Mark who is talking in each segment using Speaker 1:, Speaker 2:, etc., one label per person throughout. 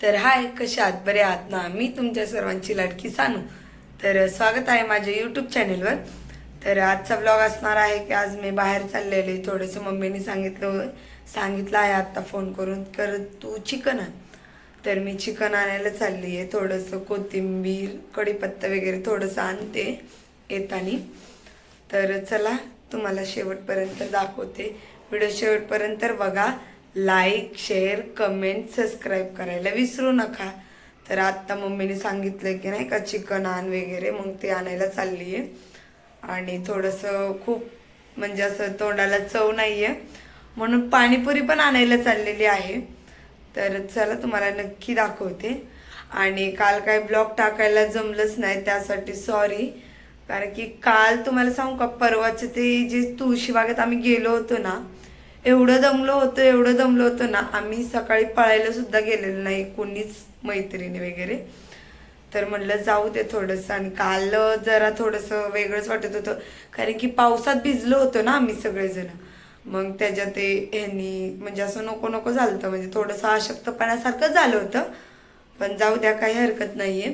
Speaker 1: तर हाय कशा आहात? बरे आहात ना? मी तुमच्या सर्वांची लाडकी सानू. तर स्वागत आहे माझ्या यूट्यूब चॅनेलवर तर आजचा ब्लॉग असणार आहे की आज मी बाहेर चाललेले. थोडंसं मम्मीने सांगितलं सांगितलं आहे आत्ता फोन करून. कर तू चिकन आण. तर मी चिकन आणायला चालली आहे. थोडंसं कोथिंबीर कढीपत्ता वगैरे थोडंसं आणते येतानी. तर चला तुम्हाला शेवटपर्यंत दाखवते. व्हिडिओ शेवटपर्यंत बघा. लाईक शेअर कमेंट सबस्क्राईब करायला विसरू नका. तर आत्ता मम्मीने सांगितलं की नाही का चिकन आण वगैरे मग ते आणायला चालली आहे आणि थोडंसं खूप म्हणजे असं तोंडाला चव नाही आहे म्हणून पाणीपुरी पण आणायला चाललेली आहे. तर चला तुम्हाला नक्की दाखवते. आणि काल काय ब्लॉग टाकायला जमलंच नाही त्यासाठी सॉरी कारण की काल तुम्हाला सांगू का परवाचं ते जे तुळशीबागेत आम्ही गेलो होतो ना एवढं दमलो होतं एवढं दमलो होतं ना आम्ही सकाळी पळायला सुद्धा गेलेलो नाही कोणीच मैत्रिणी वगैरे. तर म्हणलं जाऊ दे थोडंसं आणि काल जरा थोडंसं वेगळंच वाटत होतं. कारण की पावसात भिजलो होतो ना आम्ही सगळेजण. मग त्याच्यात ते ह्यांनी म्हणजे असं नको नको झालं होतं म्हणजे थोडंसं अशक्तपणासारखं झालं होतं. पण जाऊ द्या काही हरकत नाहीये.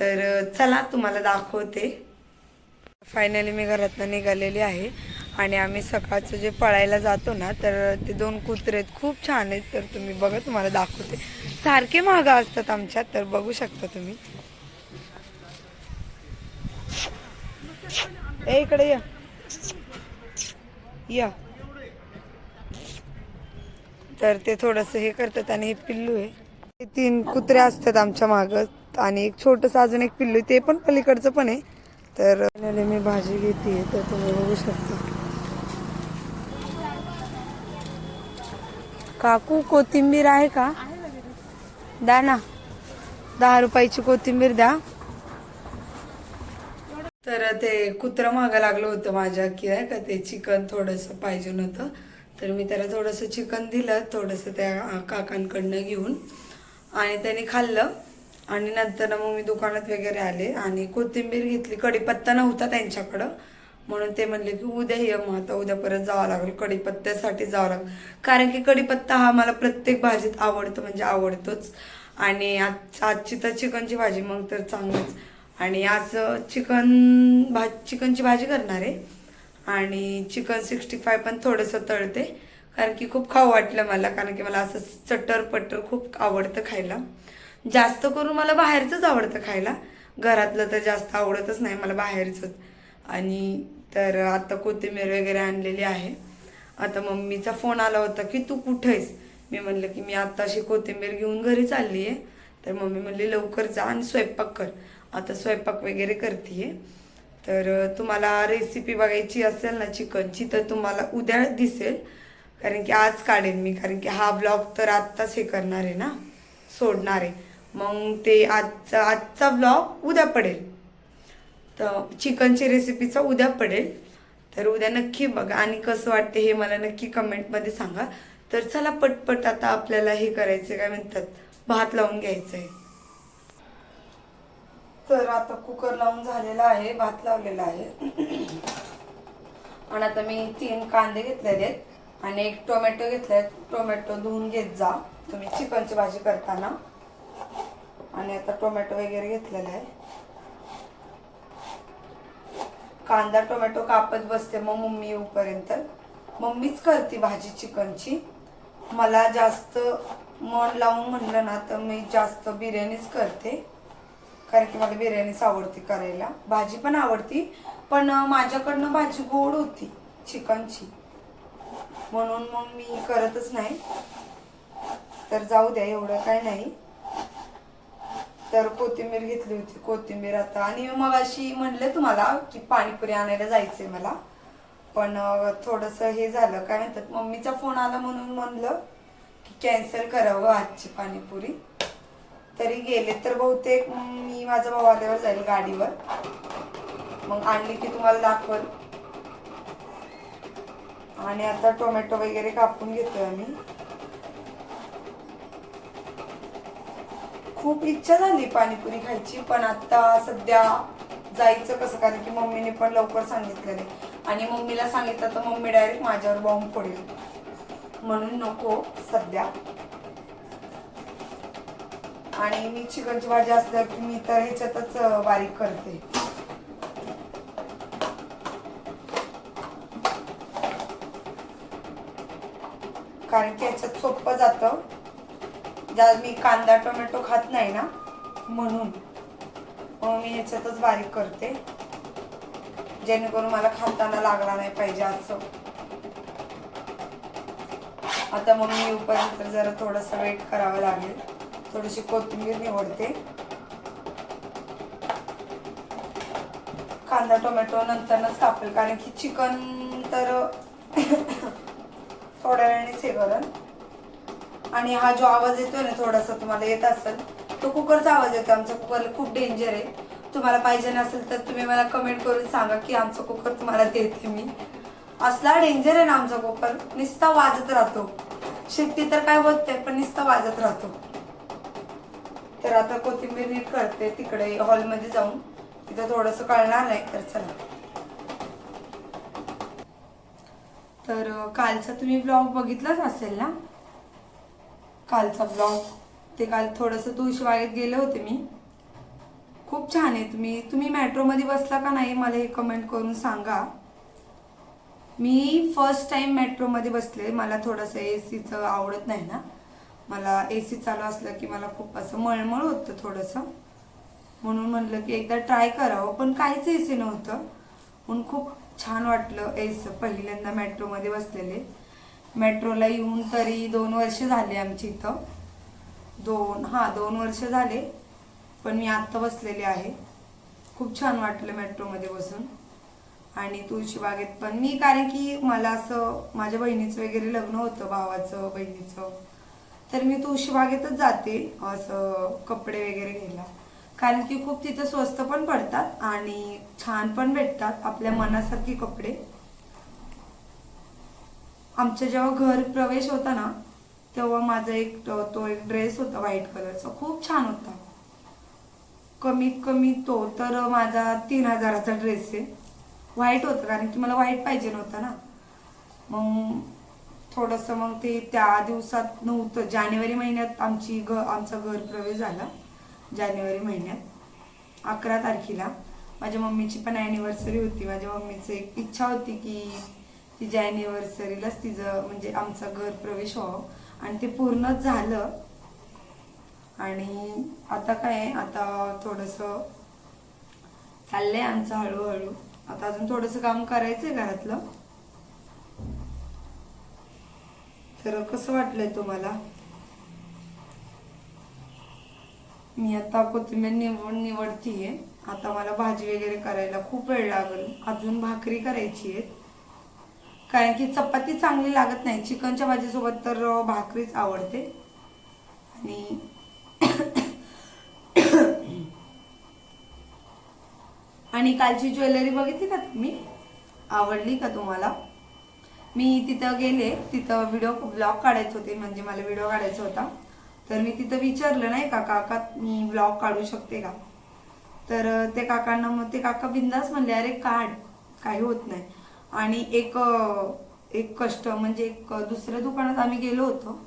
Speaker 1: तर चला तुम्हाला दाखवते. फायनली मी घरातनं निघालेली आहे. आणि आम्ही सकाळचं जे पळायला जातो ना तर ते दोन कुत्रे आहेत खूप छान आहेत. तर तुम्ही बघा तुम्हाला दाखवते. सारखे महागा असतात आमच्यात तर बघू शकता तुम्ही. ए इकडे या. या. तर ते थोडस हे करतात आणि हे पिल्लू आहे. हे तीन कुत्रे असतात आमच्या माग आणि एक छोटस अजून एक पिल्लू आहे. ते पण पलीकडचं पण आहे. तर मी भाजी घेते तर तुम्ही बघू शकता. काकू कोथिंबीर आहे का? द्या ना. दहा रुपयाची कोथिंबीर द्या. तर ते कुत्रं मागं लागलं होतं माझ्या की आहे का ते चिकन थोडंसं पाहिजे होतं तर मी त्याला थोडंसं चिकन दिलं थोडंसं त्या काकांकडनं घेऊन. आणि त्याने खाल्लं. आणि नंतर मग मी दुकानात वगैरे आले आणि कोथिंबीर घेतली. कढीपत्ता नव्हता त्यांच्याकडं. म्हणून ते म्हणले की उद्या ये मग आता उद्या परत जावं लागेल कढीपत्त्यासाठी जावं लागेल. कारण की कढीपत्ता हा मला प्रत्येक भाजीत आवडतो म्हणजे आवडतोच. आणि आज आजची तर चिकनची भाजी मग तर चांगलंच. आणि आज चिकन भा चिकनची भाजी करणार आहे. आणि चिकन सिक्स्टी फाय पण थोडंसं तळते. कारण की खूप खाऊ वाटलं मला कारण की मला असं चटर पटर खूप आवडतं खायला. जास्त करून मला बाहेरचंच आवडतं खायला. घरातलं तर जास्त आवडतच नाही मला बाहेरचंच. आणि तर आता कोथिंबीर वगैरे आणलेली आहे. आता मम्मीचा फोन आला होता की तू कुठं आहेस? मी म्हणलं की मी आता अशी कोथिंबीर घेऊन घरी चालली आहे. तर मम्मी म्हणली लवकर जा आणि स्वयंपाक कर. आता स्वयंपाक वगैरे करते तर तुम्हाला रेसिपी बघायची असेल ना चिकनची तर तुम्हाला उद्या दिसेल. कारण की आज काढेन मी कारण की हा ब्लॉग तर आत्ताच हे करणार आहे ना सोडणार आहे. मग ते आजचा आजचा ब्लॉग उद्या पडेल. तर चिकनची रेसिपीचा उद्या पडेल. तर उद्या नक्की बघा. आणि कसं वाटते हे मला नक्की कमेंटमध्ये सांगा. तर चला पटपट आता आपल्याला हे करायचं काय म्हणतात? भात लावून घ्यायचं आहे तर आता कुकर लावून झालेला आहे. भात लावलेला आहे. आणि आता मी तीन कांदे घेतलेले आहेत. आणि एक टोमॅटो घेतलाय टोमॅटो धुवून घेत जा. तुम्ही चिकनची भाजी करताना. आणि आता टोमॅटो वगैरे घेतलेला आहे. कांदा टोमॅटो कापत बसते. मग मम्मी येऊपर्यंत. मम्मीच करते भाजी चिकनची. मला जास्त मन लावून म्हणलं ना तर मी जास्त बिर्याणीच करते. कारण की मला बिर्याणीच आवडते करायला. भाजी पण आवडती पण माझ्याकडनं भाजी गोड होती चिकनची. म्हणून मग मी करतच नाही. तर जाऊ द्या एवढं काय नाही. तर कोथिंबीर घेतली होती कोथिंबीर आता. आणि मग अशी म्हणले तुम्हाला की पाणीपुरी आणायला जायचंय मला. पण थोडंसं हे झालं काय म्हणतात मम्मीचा फोन आला म्हणून म्हणलं की कॅन्सल करावं आजची पाणीपुरी. तरी गेले तर बहुतेक मी माझा भाऊ आल्यावर जाईल गाडीवर. मग आणली की तुम्हाला दाखवल. आणि आता टोमॅटो वगैरे कापून घेतोय आम्ही. खूप इच्छा झाली पाणीपुरी खायची पण आता सध्या जायचं कसं? कारण की मम्मीने पण लवकर सांगितलेलं आणि मम्मीला सांगितलं तर मम्मी डायरेक्ट माझ्यावर बॉम्ब पडेल म्हणून नको सध्या. आणि मी चिकनची भाजी असल्या की मी तर ह्याच्यातच बारीक करते. कारण की ह्याच्यात सोपं जातं. ज्या मी कांदा टोमॅटो खात नाही ना म्हणून. मग मी ह्याच्यातच बारीक करते. जेणेकरून मला खाताना लागला नाही पाहिजे असं. आता मग मी उपर्यंत जरा थोडस वेट करावं लागेल. थोडीशी कोथिंबीर निवडते. कांदा टोमॅटो नंतरच कापेल कारण की चिकन तर थोड्या वेळानेच हे करण आणि हा जो आवाज येतोय ना थोडासा तुम्हाला येत असेल तो कुकरचा आवाज येतो आमचा कुकर खूप डेंजर आहे. तुम्हाला पाहिजे नसेल तर तुम्ही मला कमेंट करून सांगा की आमचा कुकर तुम्हाला देते मी. असला डेंजर आहे ना आमचा कुकर. नुसता वाजत राहतो. शेती तर काय होत नाही पण नुसता वाजत राहतो. तर आता कोथिंबीर नीट करते. तिकडे हॉलमध्ये जाऊन. तिथं थोडंसं कळणार नाही तर चला. तर कालचा तुम्ही ब्लॉग बघितलाच असेल ना? कालचा ब्लॉग ते काल थोडंसं तुळशीबागेत गेले होते मी. खूप छान आहे तुम्ही. तुम्ही मेट्रोमध्ये बसला का नाही मला हे कमेंट करून सांगा. मी फर्स्ट टाईम मेट्रोमध्ये बसले. मला थोडंसं ए सीचं आवडत नाही ना. मला ए सी चालू असलं की मला खूप असं मळमळ होतं थोडंसं. म्हणून म्हणलं की एकदा ट्राय करावं. पण काहीच ए सी नव्हतं. म्हणून खूप छान वाटलं एस पहिल्यांदा मेट्रोमध्ये बसलेले. मेट्रोला येऊन तरी दोन वर्ष झाले आमची इथं. दोन हां दोन वर्ष झाले पण मी आत्ता बसलेले आहे. खूप छान वाटलं मेट्रोमध्ये बसून. आणि तुळशीबागेत पण. मी कारण की मला असं माझ्या बहिणीचं वगैरे लग्न होतं भावाचं बहिणीचं. तर मी तुळशीबागेतच जाते असं कपडे वगैरे घ्यायला. कारण की खूप तिथं स्वस्त पण पडतात आणि छान पण भेटतात आपल्या मनासारखे कपडे. आमच्या जेव्हा घर प्रवेश होता ना तेव्हा माझा एक तो तो एक ड्रेस होता व्हाईट कलरचा खूप छान होता. कमीत कमी तो तर माझा तीन हजाराचा ड्रेस आहे. व्हाईट होतं कारण की मला व्हाईट पाहिजे नव्हता ना. मग थोडंसं मग ते त्या दिवसात नव्हतं. जानेवारी महिन्यात आमची घ आमचा घर प्रवेश झाला. जानेवारी महिन्यात अकरा तारखेला. माझ्या मम्मीची पण ॲनिव्हर्सरी होती. माझ्या मम्मीची एक इच्छा होती की तिच्या ॲनिव्हर्सरीलाच तिचं म्हणजे आमचा घर प्रवेश व्हावं आणि ते पूर्णच झालं. आणि आता काय आता थोडंसं चाललंय आमचं हळूहळू. आता अजून थोडंसं काम करायचंय घरातलं. तर कसं वाटलंय तुम्हाला? मी आता कोथिंबीर निवड निवडतीये. आता मला भाजी वगैरे करायला खूप वेळ लागेल. अजून भाकरी करायची आहे कारण की चपाती चांगली लागत नाही. चिकनच्या भाजीसोबत तर भाकरीच आवडते. आणि आणि कालची ज्वेलरी बघितली का तुम्ही? आवडली का तुम्हाला? मी तिथं गेले तिथं व्हिडिओ ब्लॉग काढायचे होते म्हणजे मला व्हिडिओ काढायचा होता. तर मी तिथं विचारलं नाही का काका मी ब्लॉग काढू शकते का? तर ते काकांना मग ते काका बिंदास म्हणले अरे काढ. काही होत नाही. आणि एक एक कष्ट म्हणजे एक दुसऱ्या दुकानात आम्ही गेलो होतो.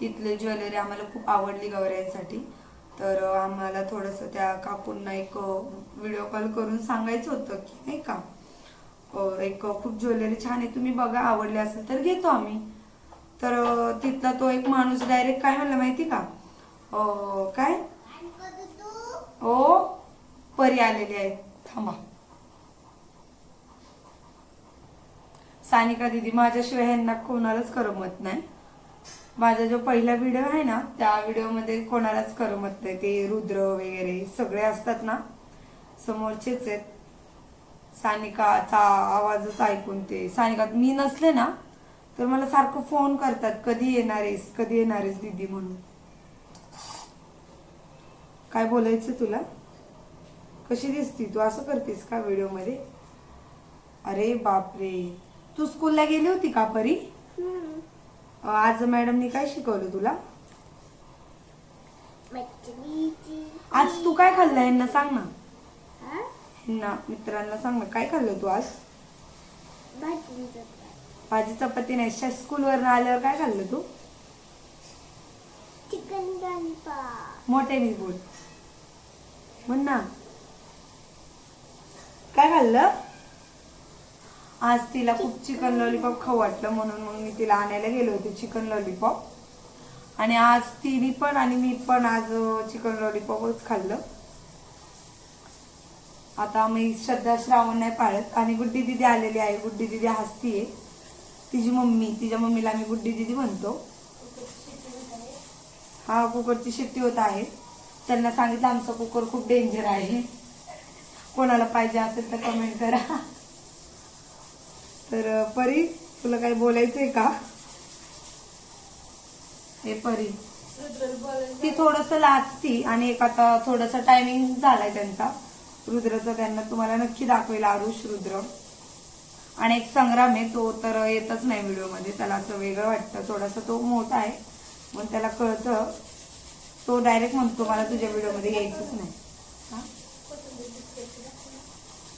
Speaker 1: तिथले ज्वेलरी आम्हाला खूप आवडली गौऱ्यांसाठी. तर आम्हाला थोडंसं त्या काकूंना एक व्हिडिओ कॉल करून सांगायचं होतं की नाही का एक खूप ज्वेलरी छान आहे तुम्ही बघा आवडली असेल तर घेतो आम्ही. तर तिथला तो एक माणूस डायरेक्ट काय म्हणला माहिती का? काय? हो परी आलेली आहे. थांबा. सानिका दिदी माझ्याशिवाय ह्यांना कोणालाच करमत नाही. माझा जो पहिला व्हिडिओ आहे ना त्या व्हिडिओमध्ये कोणालाच करमत नाही. ते रुद्र वगैरे सगळे असतात ना समोरचेच आहेत. सानिकाचा आवाजच ऐकून ते. सानिका मी नसले ना तर मला सारखं फोन करतात. कधी येणार आहेस? कधी येणार आहेस दीदी म्हणून? काय बोलायचं तुला? कशी दिसती? तू असं करतेस का व्हिडिओमध्ये अरे बापरे! तू स्कूलला गेली होती का परी? आज मॅडमनी काय शिकवलं तुला? आज तू काय खाल्लं यांना सांग ना.
Speaker 2: हा?
Speaker 1: यांना मित्रांना सांग ना काय खाल्लं तू आज. भाजी चपाती नाही स्कूलवर आल्यावर काय खाल्लं तू?
Speaker 2: चिकन गणपा
Speaker 1: मोठ्याने बोल. म्हण ना. काय खाल्लं? आज तिला खूप चिकन लॉलीपॉप खाऊ वाटलं म्हणून मग मी तिला आणायला गेले होते चिकन लॉलीपॉप आणि आज तिने पण आणि मी पण आज चिकन लॉलीपॉपच खाल्लं. आता मी श्रद्धा श्रावण नाही पाळत आणि गुड्डी दिदी आलेली आहे. गुड्डी दिदी हसतीये तिची मम्मी तिच्या मम्मीला आम्ही गुड्डी दिदी म्हणतो. हा कुकरची शेती होत आहे. त्यांना सांगितलं आमचा कुकर खूप डेंजर आहे. कोणाला पाहिजे असेल तर कमेंट करा. तर परी तुला काही बोलायचंय का? हे परी. ती थोडस लाचती आणि एक आता थोडस टायमिंग झालाय त्यांचा. रुद्रचा त्यांना तुम्हाला नक्की दाखवेल आरुष रुद्र. आणि एक संग्राम आहे तो तर येतच नाही व्हिडिओमध्ये त्याला असं वेगळं वाटतं. थोडासा तो मोठा आहे. मग त्याला कळतं. तो डायरेक्ट म्हणतो मला तुझ्या व्हिडिओमध्ये यायचंच नाही. हा?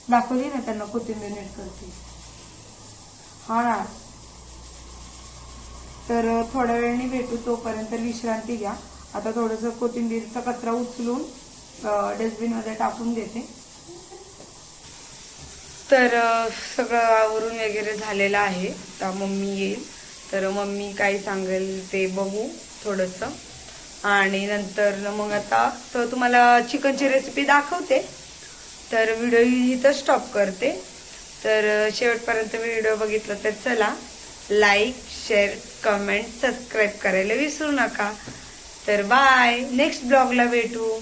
Speaker 1: दाखवली ना त्यांना कोथिंबीर नीट करते. हा ना. तर थोड्या वेळाने भेटू तोपर्यंत विश्रांती घ्या. आता थोडस कोथिंबीरचा कचरा उचलून डस्टबिनमध्ये टाकून देते. तर सगळं आवरून वगैरे झालेलं आहे. आता मम्मी येईल. तर मम्मी काय सांगेल ते बघू थोडस. आणि नंतर मग आता तर तुम्हाला चिकनची रेसिपी दाखवते. तर व्हिडिओ इथं स्टॉप करते. तर शेवटपर्यंत व्हिडिओ बघितला तर चला लाईक शेअर कमेंट सबस्क्राईब करायला विसरू नका. तर बाय नेक्स्ट ब्लॉगला भेटू.